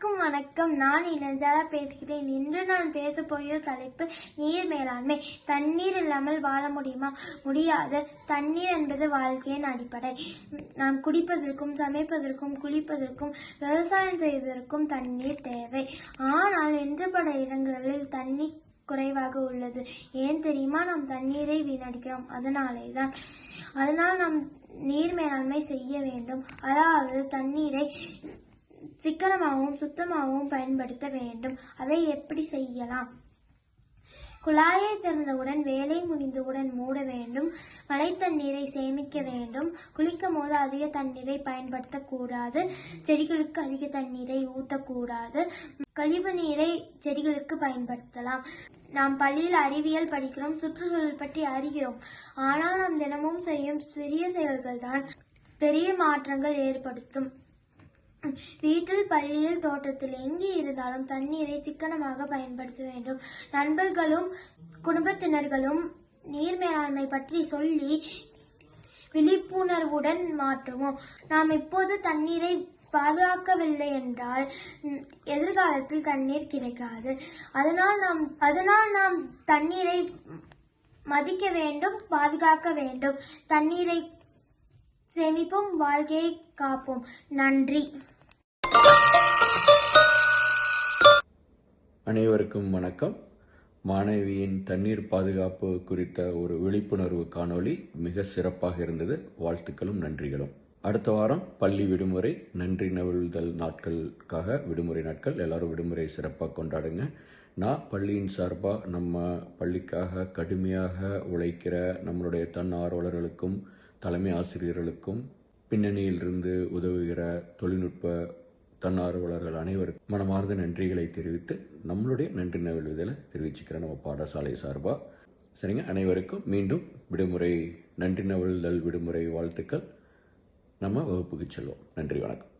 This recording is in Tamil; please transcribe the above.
அனைவருக்கும் வணக்கம். நான் இளஞ்சாரா பேசுகிறேன். இன்று நான் பேச போகிற தலைப்பு நீர் மேலாண்மை. தண்ணீர் இல்லாமல் வாழ முடியுமா? முடியாது. தண்ணீர் என்பது வாழ்க்கையின் அடிப்படை. நாம் குடிப்பதற்கும் சமைப்பதற்கும் குளிப்பதற்கும் விவசாயம் செய்வதற்கும் தண்ணீர் தேவை. ஆனால் இன்று பல இடங்களில் தண்ணீர் குறைவாக உள்ளது. ஏன் தெரியுமா? நாம் தண்ணீரை வீணடிக்கிறோம். அதனாலே தான் அதனால் நாம் நீர் மேலாண்மை செய்ய வேண்டும். அதாவது தண்ணீரை சிக்கனமாகவும் சுத்தமாகவும் பயன்படுத்த வேண்டும். அதை எப்படி செய்யலாம்? குழாயை திறந்தவுடன் வேலை முடிந்தவுடன் மூட வேண்டும். மழை தண்ணீரை சேமிக்க வேண்டும். குளிக்கும் போது அதிக தண்ணீரை பயன்படுத்தக்கூடாது. செடிகளுக்கு அதிக தண்ணீரை ஊற்றக்கூடாது. கழிவு நீரை செடிகளுக்கு பயன்படுத்தலாம். நாம் பள்ளியில் அறிவியல் படிக்கிறோம் சுற்றுச்சூழல் பற்றி அறிகிறோம். ஆனால் நாம் தினமும் செய்யும் சிறிய செயல்கள் தான் பெரிய மாற்றங்கள் ஏற்படுத்தும். வீட்டில் பள்ளியில் தோட்டத்தில் எங்கே இருந்தாலும் தண்ணீரை சிக்கனமாக பயன்படுத்த வேண்டும். நண்பர்களும் குடும்பத்தினர்களும் நீர் மேலாண்மை பற்றி சொல்லி விழிப்புணர்வுடன் மாற்றுவோம். நாம் இப்போது தண்ணீரை பாதுகாக்கவில்லை என்றால் எதிர்காலத்தில் தண்ணீர் கிடைக்காது. அதனால் நாம் அதனால் நாம் தண்ணீரை மதிக்க வேண்டும் பாதுகாக்க வேண்டும். தண்ணீரை சேமிப்போம் வாழ்க்கையை காப்போம். நன்றி. அனைவருக்கும் வணக்கம். மாணவியின் தண்ணீர் பாதுகாப்பு குறித்த ஒரு விழிப்புணர்வு காணொளி மிக சிறப்பாக இருந்தது. வாழ்த்துக்களும் நன்றிகளும். அடுத்த வாரம் பள்ளி விடுமுறை நன்றி நவிழ்தல் நாட்களுக்காக விடுமுறை நாட்கள். எல்லாரும் விடுமுறை சிறப்பாக கொண்டாடுங்க. நான் பள்ளியின் சார்பாக நம்ம பள்ளிக்காக கடுமையாக உழைக்கிற நம்மளுடைய தன்னார்வலர்களுக்கும் தலைமை ஆசிரியர்களுக்கும் பின்னணியிலிருந்து உதவுகிற தொழில்நுட்ப தன்னார்வலர்கள் அனைவருக்கும் மனமார்ந்த நன்றிகளை தெரிவித்து நம்மளுடைய நன்றி நவிழ்வுதலை தெரிவிச்சுக்கிறேன் நம்ம பாடசாலை சார்பாக சரிங்க அனைவருக்கும் மீண்டும் விடுமுறை நன்றி நவிழ்தல் விடுமுறை வாழ்த்துக்கள். நம்ம வகுப்புக்கு செல்வோம். நன்றி வணக்கம்.